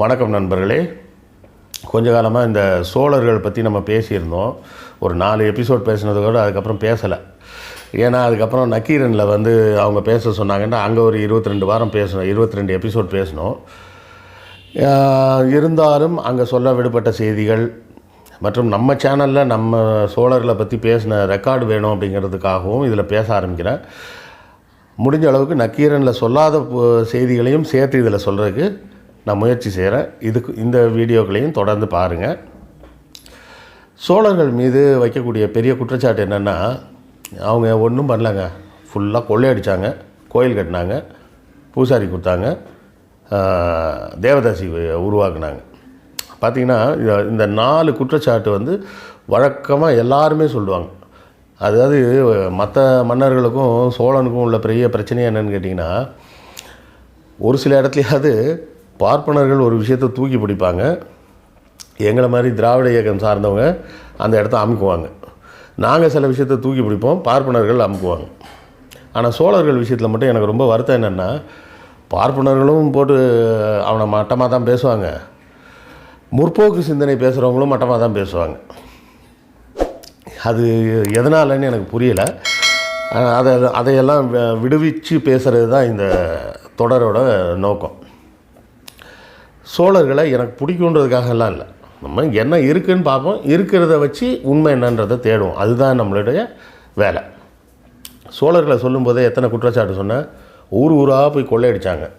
வணக்கம் நண்பர்களே. கொஞ்ச காலமாக இந்த சோழர்கள் பற்றி நம்ம பேசியிருந்தோம். ஒரு நாலு எபிசோட் பேசினது கூட அதுக்கப்புறம் பேசலை. ஏன்னா அதுக்கப்புறம் நக்கீரனில் வந்து அவங்க பேச சொன்னாங்கன்னா அங்கே ஒரு இருபத்தி ரெண்டு வாரம் பேசணும் இருபத்தி ரெண்டு எபிசோட் பேசணும் இருந்தாலும் அங்கே சொல்ல விடுபட்ட செய்திகள் மற்றும் நம்ம சேனலில் நம்ம சோழர்களை பற்றி பேசின ரெக்கார்டு வேணும் அப்படிங்கிறதுக்காகவும் இதில் பேச ஆரம்பிக்கிறேன். முடிஞ்ச அளவுக்கு நக்கீரனில் சொல்லாத செய்திகளையும் சேர்த்து இதில் சொல்கிறதுக்கு நான் முயற்சி செய்கிறேன். இதுக்கு இந்த வீடியோக்களையும் தொடர்ந்து பாருங்கள் சோழர்கள் மீது வைக்கக்கூடிய பெரிய குற்றச்சாட்டு என்னென்னா அவங்க ஒன்றும் பண்ணலங்க. ஃபுல்லாக கொள்ளையடிச்சாங்க கோயில் கட்டினாங்க பூசாரி கொடுத்தாங்க தேவதாசி உருவாக்குனாங்க. பார்த்திங்கன்னா இந்த- இந்த நாலு குற்றச்சாட்டு வந்து வழக்கமாக எல்லாருமே சொல்லுவாங்க. அதாவது மற்ற மன்னர்களுக்கும் சோழனுக்கும் உள்ள பெரிய பிரச்சனை என்னென்னு கேட்டிங்கன்னா ஒரு சில இடத்துலையாவது பார்ப்பனர்கள் ஒரு விஷயத்தை தூக்கி பிடிப்பாங்க. எங்களை மாதிரி திராவிட இயக்கம் சார்ந்தவங்க அந்த இடத்த அமுக்குவாங்க. நாங்கள் சில விஷயத்தை தூக்கி பிடிப்போம் பார்ப்பனர்கள் அமுக்குவாங்க. ஆனால் சோழர்கள் விஷயத்தில் மட்டும் எனக்கு ரொம்ப வருத்தம் என்னென்னா பார்ப்பனர்களும் போட்டு அவனை மட்டமாக தான் பேசுவாங்க. முற்போக்கு சிந்தனை பேசுகிறவங்களும் மட்டமாக தான் பேசுவாங்க. அது எதனாலன்னு எனக்கு புரியலை. அதை அதையெல்லாம் விடுவிச்சு பேசுகிறது தான் இந்த தொடரோட நோக்கம். சோழர்களை எனக்கு பிடிக்குன்றதுக்காகலாம் இல்லை. நம்ம என்ன இருக்குன்னு பார்ப்போம். இருக்கிறத வச்சு உண்மை என்னன்றதை தேடுவோம். அதுதான் நம்மளுடைய வேலை. சோழர்களை சொல்லும்போதே எத்தனை குற்றச்சாட்டு சொன்னேன் ஊர் ஊராக போய் கொள்ளையடிச்சாங்க.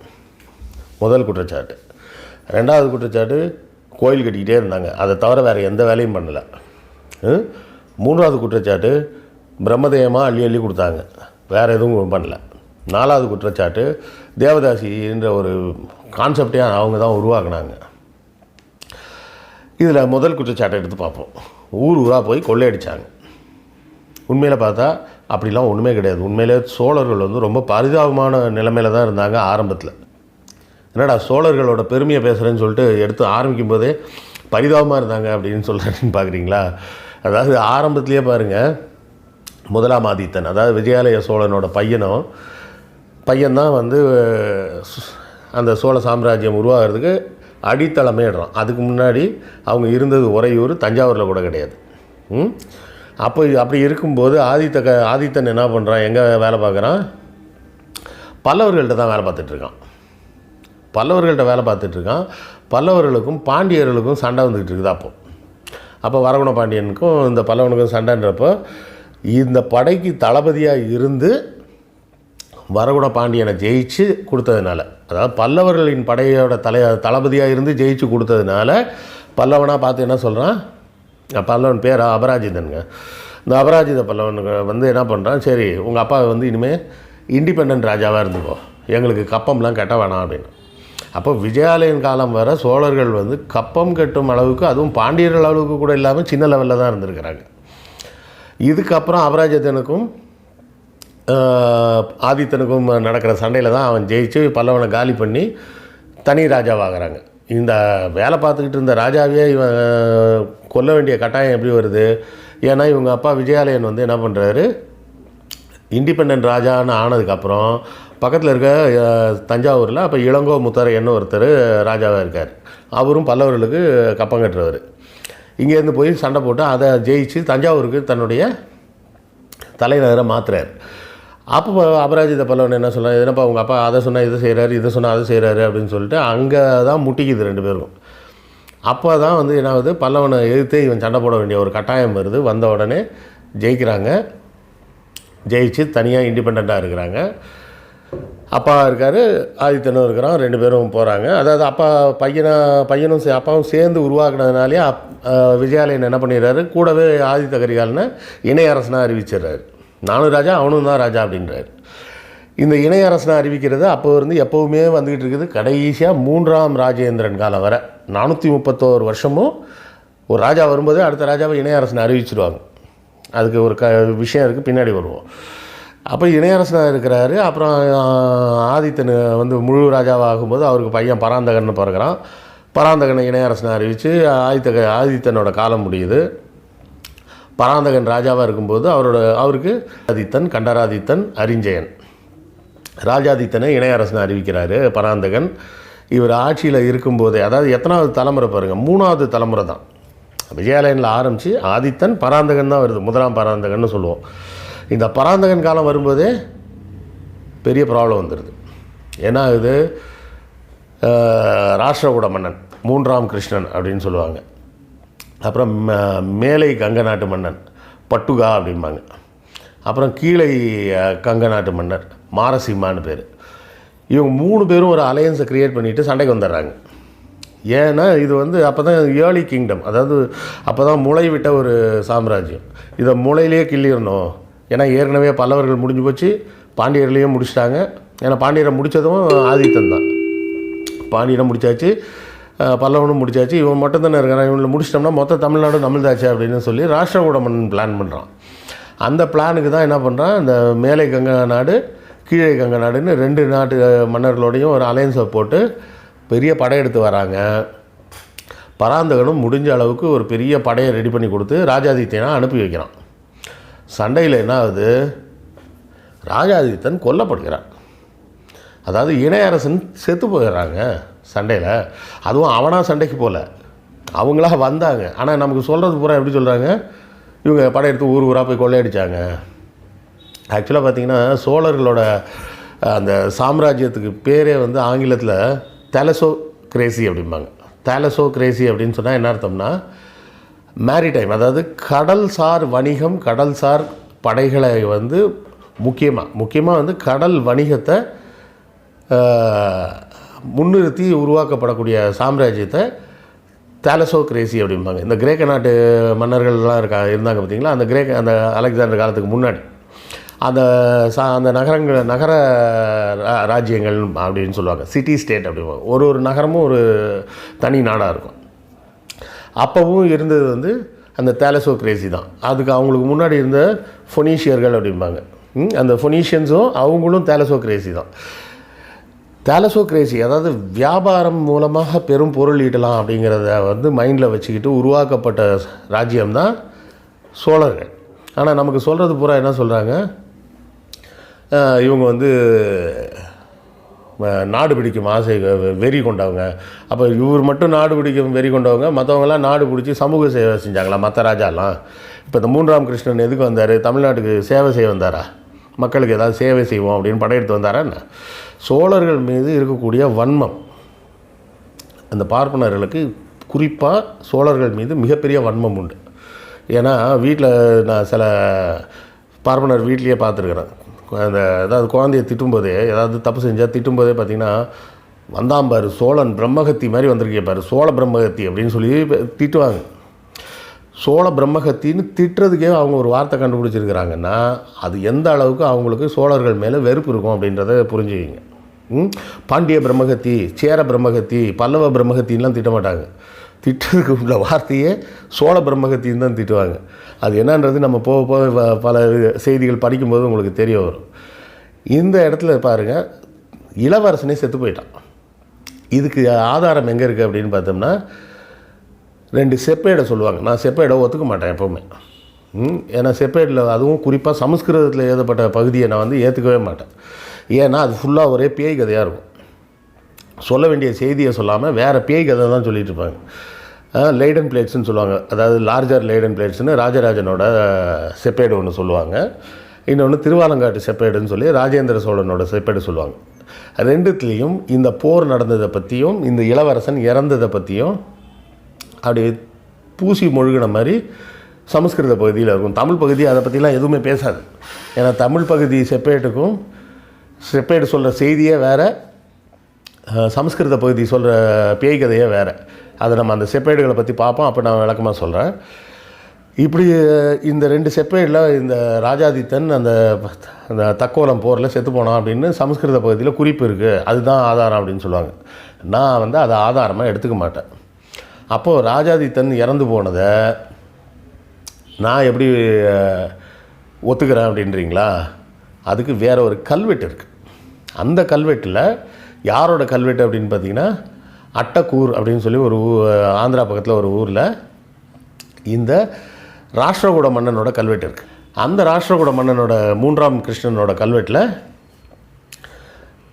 முதல் குற்றச்சாட்டு. ரெண்டாவது குற்றச்சாட்டு கோயில் கட்டிக்கிட்டே இருந்தாங்க. அதை தவிர வேறு எந்த வேலையும் பண்ணலை. மூன்றாவது குற்றச்சாட்டு பிரம்மதேயமாக அள்ளி அள்ளி கொடுத்தாங்க. வேறு எதுவும் பண்ணல. நாலாவது குற்றச்சாட்டு தேவதாசின்ற ஒரு கான்செப்டே அவங்க தான் உருவாக்குனாங்க. இதில் முதல் குற்றச்சாட்டை எடுத்து பார்ப்போம். ஊர் ஊராக போய் கொள்ளையடிச்சாங்க. உண்மையில் பார்த்தா அப்படிலாம் ஒன்றுமே கிடையாது. உண்மையிலே சோழர்கள் வந்து ரொம்ப பரிதாபமான நிலைமையில் தான் இருந்தாங்க ஆரம்பத்தில். என்னடா சோழர்களோட பெருமையை பேசுகிறேன்னு சொல்லிட்டு எடுத்து ஆரம்பிக்கும் போதே பரிதாபமாக இருந்தாங்க அப்படின்னு சொல்கிறேன்னு பார்க்குறீங்களா அதாவது ஆரம்பத்துலேயே பாருங்கள் முதலாம் ஆதித்தன் அதாவது விஜயாலய சோழனோட பையனும் பையன்தான் வந்து அந்த சோழ சாம்ராஜ்யம் உருவாகிறதுக்கு அடித்தளமேடுறான். அதுக்கு முன்னாடி அவங்க இருந்தது உறையூர் தஞ்சாவூரில் கூட கிடையாது. அப்போ அப்படி இருக்கும்போது ஆதித்த க ஆதித்தன் என்ன பண்ணுறான் எங்கே வேலை பார்க்குறான்? பல்லவர்கள்ட்ட தான் வேலை பார்த்துட்ருக்கான் பல்லவர்கள்ட்ட வேலை பார்த்துட்ருக்கான் பல்லவர்களுக்கும் பாண்டியர்களுக்கும் சண்டை வந்துக்கிட்டு இருக்குது அப்போ. அப்போ வரகுண பாண்டியனுக்கும் இந்த பல்லவனுக்கும் சண்டைன்றப்போ இந்த படைக்கு தளபதியாக இருந்து வரகுண பாண்டியனை ஜெயிச்சு கொடுத்ததுனால. அதாவது பல்லவர்களின் படையோட தலை தளபதியாக இருந்து ஜெயிச்சு கொடுத்ததுனால பல்லவனாக பார்த்து என்ன சொல்கிறான் பல்லவன் பேரா? அபராஜிதனுங்க. இந்த அபராஜித பல்லவனுக்கு வந்து என்ன பண்ணுறான் சரி உங்கள் அப்பா வந்து இனிமேல் இண்டிபெண்ட் ராஜாவாக இருந்துக்கோ. எங்களுக்கு கப்பம்லாம் கட்ட வேணாம் அப்படின்னு. அப்போ விஜயாலயன் காலம் வர சோழர்கள் வந்து கப்பம் கட்டும் அளவுக்கு அதுவும் பாண்டியர்கள் அளவுக்கு கூட இல்லாமல் சின்ன லெவலில் தான் இருந்திருக்கிறாங்க. இதுக்கப்புறம் அபராஜிதனுக்கும் ஆதித்தனுக்கும் நடக்கிற சண்டையில் தான் அவன் ஜெயிச்சு பல்லவனை காலி பண்ணி தனி ராஜாவாகிறாங்க. இந்த வேலை பார்த்துக்கிட்டு இருந்த ராஜாவே இவன் கொல்ல வேண்டிய கட்டாயம் எப்படி வருது? ஏன்னா இவங்க அப்பா விஜயாலயன் வந்து என்ன பண்ணுறாரு இண்டிபெண்ட் ராஜான்னு ஆனதுக்கப்புறம் பக்கத்தில் இருக்க தஞ்சாவூரில் அப்போ இளங்கோ முத்தரையன்னு ஒருத்தர் ராஜாவாக இருக்கார். அவரும் பல்லவர்களுக்கு கப்பம் கட்டுறவர். இங்கேருந்து போய் சண்டை போட்டு அதை ஜெயிச்சு தஞ்சாவூருக்கு தன்னுடைய தலைநகரை மாத்துறாரு. அப்போ அபராஜித பல்லவன் என்ன சொல்கிறார் என்னப்பா உங்கள் அப்பா அதை சொன்னால் இதை செய்கிறாரு இதை சொன்னால் அதை செய்கிறாரு அப்படின்னு சொல்லிட்டு அங்கே தான் முட்டிக்குது ரெண்டு பேரும். அப்போ தான் வந்து என்ன ஆகுது? பல்லவனை எதிர்த்து இவன் சண்டை போட வேண்டிய ஒரு கட்டாயம் வருது. வந்த உடனே ஜெயிக்கிறாங்க. ஜெயிச்சு தனியாக இண்டிபெண்ட்டாக இருக்கிறாங்க. அப்பா இருக்கார் ஆதித்தனும் இருக்கிறான் ரெண்டு பேரும் போகிறாங்க அதாவது அப்பா பையனை பையனும் சே அப்பாவும் சேர்ந்து உருவாக்குனதுனாலே அப் விஜயாலயன் என்ன பண்ணிடுறாரு? கூடவே ஆதித்த கரிகாலனை இணையரசனாக அறிவிச்சிடுறாரு. நானும் ராஜா அவனும் தான் ராஜா அப்படின்றார். இந்த இணையரசனை அறிவிக்கிறது அப்போ இருந்து எப்போவுமே வந்துக்கிட்டு இருக்குது. கடைசியாக மூன்றாம் ராஜேந்திரன் காலம் வரை. நானூற்றி முப்பத்தோரு வருஷமும் ஒரு ராஜா வரும்போதே அடுத்த ராஜாவை இணையரசனை அறிவிச்சிருவாங்க. அதுக்கு ஒரு க விஷயம் இருக்குது பின்னாடி வருவோம். அப்போ இணையரசனாக இருக்கிறாரு. அப்புறம் ஆதித்தன் வந்து முழு ராஜாவாகும்போது அவருக்கு பையன் பராந்தகன் பிறகுறான் பராந்தகனை இணையரசனை அறிவித்து ஆதித்த ஆதித்தனோட காலம் முடியுது. பராந்தகன் ராஜாவாக இருக்கும்போது அவரோட அவருக்கு ஆதித்தன் கண்டராதித்தன் அரிஞ்சயன். ராஜாதித்தனை இணையரசனை அறிவிக்கிறாரு பராந்தகன். இவர் ஆட்சியில் இருக்கும்போதே அதாவது எத்தனாவது தலைமுறை பாருங்கள் மூணாவது தலைமுறை தான். விஜயாலயனில் ஆரம்பித்து ஆதித்தன் பராந்தகன் தான் வருது முதலாம் பராந்தகன்னு சொல்லுவோம். இந்த பராந்தகன் காலம் வரும்போதே பெரிய ப்ராப்ளம் வந்துடுது ஏன்னா இது ராஷ்டிரகூட மன்னன் மூன்றாம் கிருஷ்ணன் அப்படின்னு சொல்லுவாங்க. அப்புறம் மேலை கங்க நாட்டு மன்னன் பட்டுகா அப்படிம்பாங்க. அப்புறம் கீழை கங்க நாட்டு மன்னர் மாரசிம்மான்னு பேர். இவங்க மூணு பேரும் ஒரு அலையன்ஸை க்ரியேட் பண்ணிவிட்டு சண்டைக்கு வந்துடுறாங்க. ஏன்னா இது வந்து அப்போ தான் ஏர்லி கிங்டம் அதாவது அப்போ தான் முளை விட்ட ஒரு சாம்ராஜ்யம். இதை முளையிலேயே கிள்ளிடணும். ஏன்னா ஏற்கனவே பல்லவர்கள் முடிஞ்சு போச்சு. பாண்டியர்களையும் முடிச்சிட்டாங்க. ஏன்னா பாண்டியரை முடித்ததும் ஆதித்தன் தான். பாண்டியரை முடிச்சாச்சு. பல்லவனும் முடிச்சாச்சு. இவன் மட்டும் தானே இருக்கான் இவனை முடிச்சிட்டோம்னா மொத்த தமிழ்நாடு நம்மள்தாச்சு அப்படின்னு சொல்லி ராஷ்டிரகூட மன்னன் பிளான் பண்ணுறான் அந்த பிளானுக்கு தான் என்ன பண்ணுறான் இந்த மேலை கங்கை நாடு கீழே கங்கை நாடுன்னு ரெண்டு நாட்டு மன்னர்களோடையும் ஒரு அலையன்ஸை போட்டு பெரிய படையெடுத்து வராங்க. பராந்தகனும் முடிஞ்ச அளவுக்கு ஒரு பெரிய படையை ரெடி பண்ணி கொடுத்து ராஜாதித்யனை அனுப்பி வைக்கிறான். சண்டையில் என்ன ஆகுது? ராஜாதித்தன் கொல்லப்படுகிறான். அதாவது இணையரசன் செத்து போயிடுறாங்க. சண்டையில். அதுவும் அவனாக சண்டைக்கு போகல அவங்களா வந்தாங்க. ஆனால் நமக்கு சொல்கிறது பூரா எப்படி சொல்கிறாங்க இவங்க படையெடுத்து ஊர் ஊராக போய் கொள்ளையடித்தாங்க ஆக்சுவலாக பார்த்தீங்கன்னா சோழர்களோட அந்த சாம்ராஜ்யத்துக்கு பேரே வந்து ஆங்கிலத்தில் தெலசோ கிரேசி அப்படிம்பாங்க. தேலசோ கிரேசி அப்படின்னு சொன்னால் என்ன அர்த்தம்னா மேரிடைம் அதாவது கடல்சார் வணிகம் கடல்சார் படைகளை வந்து முக்கியமாக முக்கியமாக வந்து கடல் வணிகத்தை முன்னிறுத்தி உருவாக்கப்படக்கூடிய சாம்ராஜ்யத்தை தேலசோ கிரேசி அப்படிம்பாங்க. இந்த கிரேக்க நாட்டு மன்னர்கள்லாம் இருக்கா இருந்தாங்க பார்த்தீங்களா? அந்த கிரேக்க அந்த அலெக்சாண்டர் காலத்துக்கு முன்னாடி. அந்த சா அந்த நகரங்கள் நகர ரா- ராஜ்யங்கள் அப்படின்னு சொல்லுவாங்க. சிட்டி ஸ்டேட் அப்படிம்பாங்க. ஒரு ஒரு நகரமும் ஒரு தனி நாடாக இருக்கும். அப்போவும் இருந்தது வந்து அந்த தேலசோ கிரேசி தான். அதுக்கு அவங்களுக்கு முன்னாடி இருந்த ஃபொனீஷியர்கள் அப்படிம்பாங்க. அந்த ஃபொனீஷியன்ஸும் அவங்களும் தேலசோ கிரேசி தான். தேலசோக்ரேசி அதாவது வியாபாரம் மூலமாக பெரும் பொருள் ஈட்டலாம் அப்படிங்கிறத வந்து மைண்டில் வச்சுக்கிட்டு உருவாக்கப்பட்ட ராஜ்யம் தான் சோழர்கள். ஆனால் நமக்கு சொல்கிறது பூரா என்ன சொல்கிறாங்க இவங்க வந்து நாடு பிடிக்கும் ஆசை வெறி கொண்டவங்க. அப்போ இவர் மட்டும் நாடு பிடிக்கும் வெறி கொண்டவங்க. மற்றவங்களாம் நாடு பிடிச்சி சமூக சேவை செஞ்சாங்களா மற்ற ராஜாலாம். இப்போ இந்த மூன்றாம் கிருஷ்ணன் எதுக்கு வந்தார்? தமிழ்நாட்டுக்கு சேவை செய்ய வந்தாரா? மக்களுக்கு ஏதாவது சேவை செய்வோம் அப்படின்னு படையெடுத்து வந்தாரா என்ன? சோழர்கள் மீது இருக்கக்கூடிய வன்மம். அந்த பார்ப்பனர்களுக்கு குறிப்பாக சோழர்கள் மீது மிகப்பெரிய வன்மம் உண்டு. ஏன்னா வீட்டில் நான் சில பார்ப்பனர் வீட்லேயே பார்த்துருக்குறேன். அந்த அதாவது குழந்தைய திட்டும்போதே ஏதாவது தப்பு செஞ்சால் திட்டும்போதே பார்த்தீங்கன்னா வந்தாம்பார் சோழன் பிரம்மகத்தி மாதிரி வந்திருக்கே பாரு சோழ பிரம்மகத்தி அப்படின்னு சொல்லி திட்டுவாங்க. சோழ பிரம்மகத்தின்னு திட்டுறதுக்கே அவங்க ஒரு வார்த்தை கண்டுபிடிச்சிருக்கிறாங்கன்னா அது எந்த அளவுக்கு அவங்களுக்கு சோழர்கள் மேலே வெறுப்பு இருக்கும் அப்படின்றத புரிஞ்சுக்கிங்க. பாண்டிய பிரம்மகத்தி சேர பிரம்மகத்தி பல்லவ பிரம்மகத்தின்லாம் திட்ட மாட்டாங்க திட்டுறதுக்கு உள்ள வார்த்தையே சோழ பிரம்மகத்தின்னு தான் திட்டுவாங்க. அது என்னன்றது நம்ம போக போக பல செய்திகள் படிக்கும்போது உங்களுக்கு தெரிய வரும். இந்த இடத்துல பாருங்கள் இளவரசனே செத்து போயிட்டான். இதுக்கு ஆதாரம் எங்கே இருக்குது அப்படின்னு பார்த்தோம்னா ரெண்டு செப்பேடை சொல்லுவாங்க. நான் செப்பேடை ஒத்துக்க மாட்டேன் எப்போவுமே. ம், ஏன்னா செப்பேடில் அதுவும் குறிப்பாக சமஸ்கிருதத்தில் எழுதப்பட்ட பகுதியை நான் வந்து ஏற்றுக்கவே மாட்டேன். ஏன்னா அது ஃபுல்லாக ஒரே பேய் கதையாக இருக்கும். சொல்ல வேண்டிய செய்தியை சொல்லாமல் வேறு பேய் கதை தான் சொல்லிட்டு இருப்பாங்க. லைடன் பிளேட்ஸ்னு சொல்லுவாங்க. அதாவது லார்ஜர் லைடன் பிளேட்ஸ்னு ராஜராஜனோட செப்பேடு ஒன்று சொல்லுவாங்க. இன்னொன்று திருவாலங்காட்டு செப்பேடுன்னு சொல்லி ராஜேந்திர சோழனோட செப்பேடு சொல்லுவாங்க. ரெண்டுத்துலேயும் இந்த போர் நடந்ததை பற்றியும் இந்த இளவரசன் இறந்ததை பற்றியும் அப்படி பூசி மொழுகின மாதிரி சமஸ்கிருத பகுதியில் இருக்கும். தமிழ் பகுதி அதை பற்றிலாம் எதுவுமே பேசாது. ஏன்னா தமிழ் பகுதி செப்பேட்டுக்கும் செப்பேடு சொல்கிற செய்தியே வேறு சமஸ்கிருத பகுதி சொல்கிற பேய் கதையே வேறு. அதை நம்ம அந்த செப்பேடுகளை பற்றி பார்ப்போம். அப்போ நான் விளக்கமாக சொல்கிறேன் இப்படி இந்த ரெண்டு செப்பேடில் இந்த ராஜாதித்தன் அந்த அந்த தக்கோலம் போரில் செத்து போனான் அப்படின்னு சமஸ்கிருத பகுதியில் குறிப்பு இருக்குது அதுதான் ஆதாரம் அப்படின்னு சொல்லுவாங்க. நான் வந்து அதை ஆதாரமாக எடுத்துக்க மாட்டேன். அப்போது ராஜாதித்தன் இறந்து போனதை நான் எப்படி ஒத்துக்கிறேன் அப்படின்றீங்களா? அதுக்கு வேற ஒரு கல்வெட்டு இருக்குது அந்த கல்வெட்டில் யாரோட கல்வெட்டு அப்படின்னு பார்த்தீங்கன்னா அட்டக்கூர் அப்படின்னு சொல்லி ஒரு ஊ ஆந்திரா பக்கத்தில் ஒரு ஊரில் இந்த ராஷ்டிரகூட மன்னனோட கல்வெட்டு இருக்குது அந்த ராஷ்டிரகூட மன்னனோட மூன்றாம் கிருஷ்ணனோட கல்வெட்டில்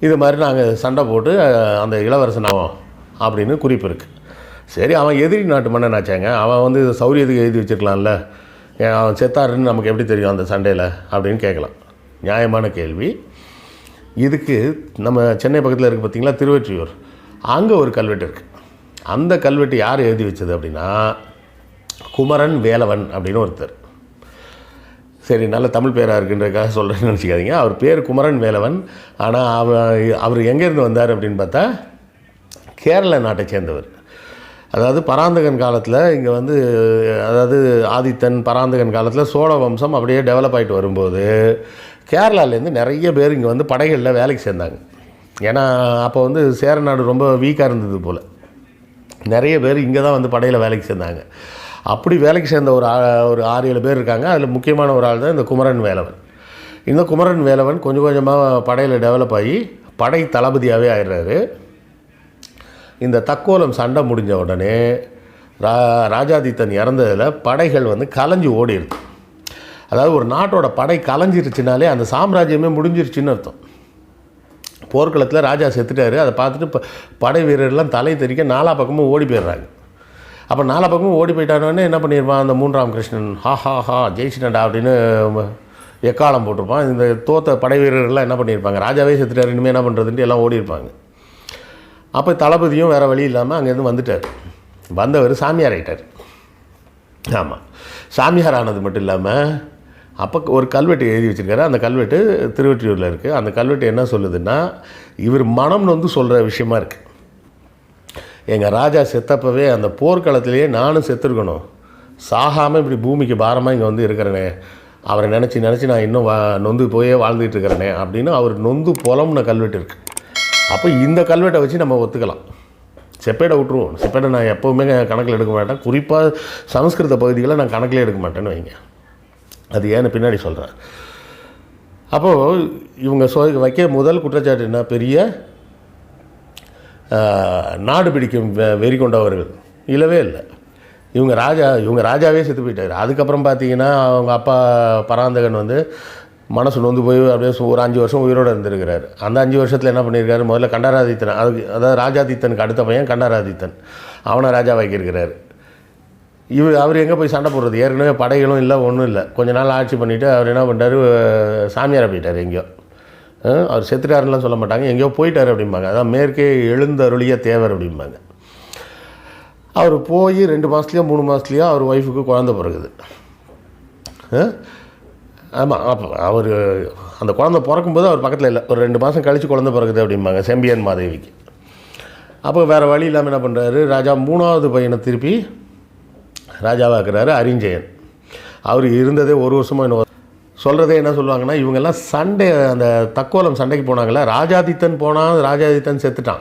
இது மாதிரி நாங்கள் சண்டை போட்டு அந்த இளவரசன் ஆகும் அப்படின்னு குறிப்பு இருக்குது சரி அவன் எதிரி நாட்டு மன்னன் ஆச்சாங்க அவன் வந்து சௌரியத்துக்கு எழுதி வச்சிருக்கலாம்ல? ஏன் அவன் செத்தாருன்னு நமக்கு எப்படி தெரியும் அந்த சண்டையில்? அப்படின்னு கேட்கலாம். நியாயமான கேள்வி. இதுக்கு நம்ம சென்னை பக்கத்தில் இருக்குது பார்த்திங்களா திருவெற்றியூர். அங்கே ஒரு கல்வெட்டு இருக்குது அந்த கல்வெட்டு யார் எழுதி வச்சது அப்படின்னா குமரன் வேலவன் அப்படின்னு ஒருத்தர். சரி நல்ல தமிழ் பேராக இருக்குன்றதுக்காக சொல்கிறேன்னு நினச்சிக்காதீங்க. அவர் பேர் குமரன் வேலவன். ஆனால் அவர் அவர் எங்கேருந்து வந்தார் அப்படின்னு பார்த்தா கேரள நாட்டை சேர்ந்தவர். அதாவது பராந்தகன் காலத்தில் இங்கே வந்து அதாவது ஆதித்தன் பராந்தகன் காலத்தில் சோழ வம்சம் அப்படியே டெவலப் ஆகிட்டு வரும்போது கேரளாலேருந்து நிறைய பேர் இங்கே வந்து படைகளில் வேலைக்கு சேர்ந்தாங்க. ஏன்னா அப்போ வந்து சேரநாடு ரொம்ப வீக்காக இருந்தது போல். நிறைய பேர் இங்கே தான் வந்து படையில் வேலைக்கு சேர்ந்தாங்க. அப்படி வேலைக்கு சேர்ந்த ஒரு ஒரு ஆறு ஏழு பேர் இருக்காங்க. அதில் முக்கியமான ஒரு ஆள் தான் இந்த குமரன் வேலவன். இந்த குமரன் வேலவன் கொஞ்சம் கொஞ்சமாக படையில் டெவலப் ஆகி படை தளபதியாகவே ஆயிடுறாரு. இந்த தக்கோலம் சண்டை முடிஞ்ச உடனே ரா ராஜாதித்தன் இறந்ததில் படைகள் வந்து கலைஞ்சு ஓடிடுது. அதாவது ஒரு நாட்டோட படை கலைஞ்சிருச்சுனாலே அந்த சாம்ராஜ்யமே முடிஞ்சிருச்சுன்னு அர்த்தம். போர்க்களத்தில் ராஜா செத்துட்டாரு அதை பார்த்துட்டு இப்போ படை வீரர்லாம் தலை தெறிக்க நாலா பக்கமும் ஓடி போயிடுறாங்க. அப்போ நாலா பக்கமும் ஓடி போயிட்டானோடனே என்ன பண்ணியிருப்பான் அந்த மூன்றாம் கிருஷ்ணன்? ஹா ஹா ஹா ஜெயிச்சிட்டா அப்படின்னு எக்காலம் போட்டிருப்பான். இந்த தோத்த படை வீரர்கள்லாம் என்ன பண்ணியிருப்பாங்க ராஜாவே செத்துட்டாரு இனிமேல் என்ன பண்ணுறதுன்ட்டு எல்லாம் ஓடி இருப்பாங்க அப்போ தளபதியும் வேறு வழி இல்லாமல் அங்கேருந்து வந்துட்டார். வந்தவர் சாமியார் ஆகிட்டார் ஆமாம் சாமியார் ஆனது மட்டும் இல்லாமல் அப்போ ஒரு கல்வெட்டு எழுதி வச்சுருக்காரு. அந்த கல்வெட்டு திருவொற்றியூரில் இருக்குது அந்த கல்வெட்டு என்ன சொல்லுதுன்னா இவர் மனம் வந்து சொல்கிற விஷயமா இருக்குது எங்கள் ராஜா செத்தப்பவே அந்த போர்க்களத்திலேயே நானும் செத்துருக்கணும். சாகாமல் இப்படி பூமிக்கு பாரமாக இங்கே வந்து இருக்கிறேனே. அவரை நினச்சி நினச்சி நான் இன்னும் நொந்து போயே வாழ்ந்துட்டு இருக்கிறேனே அப்படின்னு அவர் நொந்து புலம்னு கல்வெட்டு இருக்குது அப்போ இந்த கல்வெட்டை வச்சு நம்ம ஒத்துக்கலாம். செப்பேடை விட்ருவோம் செப்பேடை நான் எப்போவுமே கணக்கில் எடுக்க மாட்டேன். குறிப்பாக சமஸ்கிருத பகுதிகளை நான் கணக்கில் எடுக்க மாட்டேன்னு வைங்க. அது ஏன்னு பின்னாடி சொல்கிறார் அப்போது இவங்க சொ வைக்க முதல் குற்றச்சாட்டு என்ன? பெரிய நாடு பிடிக்கும் வெ- வெறி கொண்டவர்கள். இல்லவே இல்லை. இவங்க ராஜா இவங்க ராஜாவே செத்து போயிட்டார். அதுக்கப்புறம் பார்த்தீங்கன்னா அவங்க அப்பா பராந்தகன் வந்து மனசு நொந்து போய் அப்படியே ஒரு அஞ்சு வருஷம் உயிரோடு இருந்திருக்கிறார். அந்த அஞ்சு வருஷத்தில் என்ன பண்ணியிருக்காரு? முதல்ல கண்டராதித்தன் அதுக்கு அதாவது ராஜாதித்தனுக்கு அடுத்த பையன் கண்டராதித்தன். அவனை ராஜாவாக்கியிருக்கிறாரு இவர் அவர் எங்கே போய் சண்டை போடுறது? ஏற்கனவே படைகளும் இல்லை ஒன்றும் இல்லை. கொஞ்ச நாள் ஆட்சி பண்ணிவிட்டு அவர் என்ன பண்ணிட்டாரு சாமியாரை போயிட்டார் எங்கேயோ. அவர் செத்துட்டாருலாம் சொல்ல மாட்டாங்க. எங்கேயோ போயிட்டார் அப்படிம்பாங்க. அதான் மேற்கே எழுந்தருளிய தேவர் அப்படிம்பாங்க. அவர் போய் ரெண்டு மாதத்துலையோ மூணு மாதத்துலையோ அவர் ஒய்ஃபுக்கு குழந்த பிறகுது ஆமாம் அப்போ அவர் அந்த குழந்த பிறக்கும்போது அவர் பக்கத்தில் இல்லை. ஒரு ரெண்டு மாதம் கழித்து குழந்த பிறகுது அப்படிம்பாங்க செம்பியன் மாதேவிக்கு. அப்போ வேறு வழி இல்லாமல் என்ன பண்ணுறாரு ராஜா மூணாவது பையனை திருப்பி ராஜாவாக்குறாரு அரிஞ்சயன். அவர் இருந்ததே ஒரு வருஷமாக இன்னும் சொல்கிறதே என்ன சொல்லுவாங்கன்னா இவங்கெல்லாம் சண்டை அந்த தக்கோலம் சண்டைக்கு போனாங்கள ராஜாதித்தன் போனால் ராஜாதித்தன் செத்துட்டான்.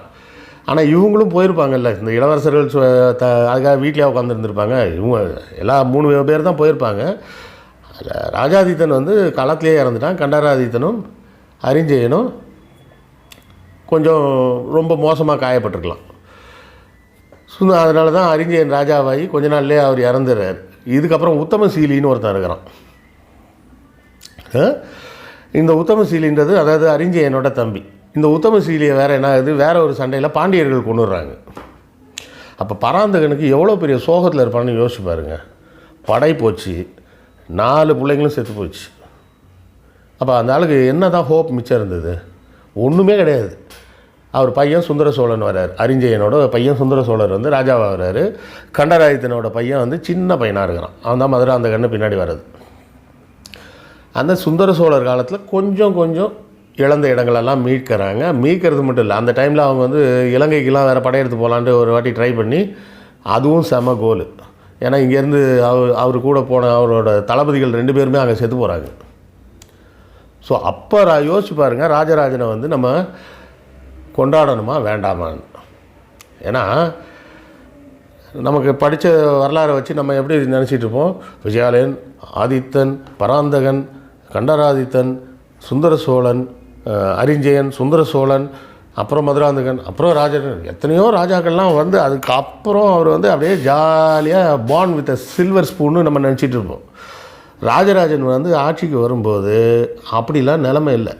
ஆனால் இவங்களும் போயிருப்பாங்கல்ல இந்த இளவரசர்கள் சு- த அதுக்காக வீட்டிலே உட்காந்துருந்துருப்பாங்க இவங்க எல்லா மூணு பேர் தான் போயிருப்பாங்க. அதில் ராஜாதித்தன் வந்து களத்திலே இறந்துட்டான். கண்டராதித்தனும் அறிஞ்சயனும் கொஞ்சம் ரொம்ப மோசமாக காயப்பட்டிருக்கலாம். சுந்த அதனால தான் அறிஞன் ராஜாவாகி கொஞ்ச நாள்லேயே அவர் இறந்துடுறார் இதுக்கப்புறம் உத்தமசீலின்னு ஒருத்தன் இருக்கிறான். இந்த உத்தமசீலின்றது அதாவது அறிஞயனோட தம்பி. இந்த உத்தமசீலியை வேறு என்ன ஆகுது? வேற ஒரு சண்டையில் பாண்டியர்கள் கொண்டு வர்றாங்க அப்போ பராந்தகனுக்கு எவ்வளோ பெரிய சோகத்தில் இருப்பான்னு யோசிச்சு பாருங்க. படை போச்சு. நாலு பிள்ளைங்களும் செத்து போச்சு. அப்போ அந்த ஆளுக்கு என்ன தான் ஹோப் மிச்சம் இருந்தது? ஒன்றுமே கிடையாது. அவர் பையன் சுந்தர சோழன் வர்றார். அரிஞ்சயனோட பையன் சுந்தர சோழர் வந்து ராஜாவாக வர்றாரு. கண்டராதித்தனோட பையன் வந்து சின்ன பையனாக இருக்கிறான். அவன் தான் மதுரை அந்த கண்ணு பின்னாடி வர்றது. அந்த சுந்தர சோழர் காலத்தில் கொஞ்சம் கொஞ்சம் இழந்த இடங்களெல்லாம் மீட்கிறாங்க. மீட்கிறது மட்டும் இல்லை அந்த டைமில் அவங்க வந்து இலங்கைக்கெல்லாம் வேறு படையெடுத்து போகலான்ட்டு ஒரு வாட்டி ட்ரை பண்ணி அதுவும் செம கோல் ஏன்னா இங்கேருந்து அவர் அவர் கூட போன அவரோட தளபதிகள் ரெண்டு பேருமே அங்கே செத்து போகிறாங்க ஸோ அப்போ யோசிச்சு பாருங்கள் ராஜராஜனை வந்து நம்ம கொண்டாடணுமா வேண்டாமான்னு ஏன்னா நமக்கு படித்த வரலாறை வச்சு நம்ம எப்படி நினச்சிட்டு இருப்போம் விஜயாலயன் ஆதித்தன் பராந்தகன் கண்டராதித்தன் சுந்தர சோழன் அறிஞ்சயன் அரிஞ்சயன் சுந்தர சோழன் அப்புறம் மதுராந்தகன் அப்புறம் ராஜன் எத்தனையோ ராஜாக்கள்லாம் வந்து அதுக்கப்புறம் அவர் வந்து அப்படியே ஜாலியாக பான் வித் சில்வர் ஸ்பூன்னு நம்ம நினச்சிட்டு இருப்போம் ராஜராஜன் வந்து ஆட்சிக்கு வரும்போது அப்படிலாம் நிலைமை இல்லை.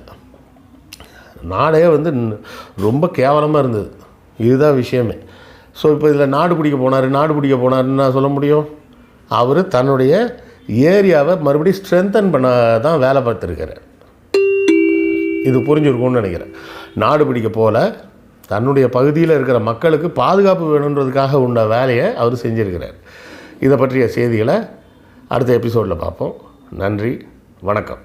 நாடே வந்து ரொம்ப கேவலமாக இருந்தது. இதுதான் விஷயமே. ஸோ இப்போ இதில் நாடு பிடிக்க போனார் நாடு பிடிக்க போனாருன்னு நான் சொல்ல முடியும்? அவர் தன்னுடைய ஏரியாவை மறுபடியும் ஸ்ட்ரென்தன் பண்ண தான் வேலை பார்த்துருக்காரு. இது புரிஞ்சிருக்கும்னு நினைக்கிறேன். நாடு பிடிக்க போல தன்னுடைய பகுதியில் இருக்கிற மக்களுக்கு பாதுகாப்பு வேணுன்றதுக்காக உள்ள வேலையை அவர் செஞ்சுருக்கிறார். இதை பற்றிய செய்திகளை அடுத்த எபிசோடில் பார்ப்போம். நன்றி வணக்கம்.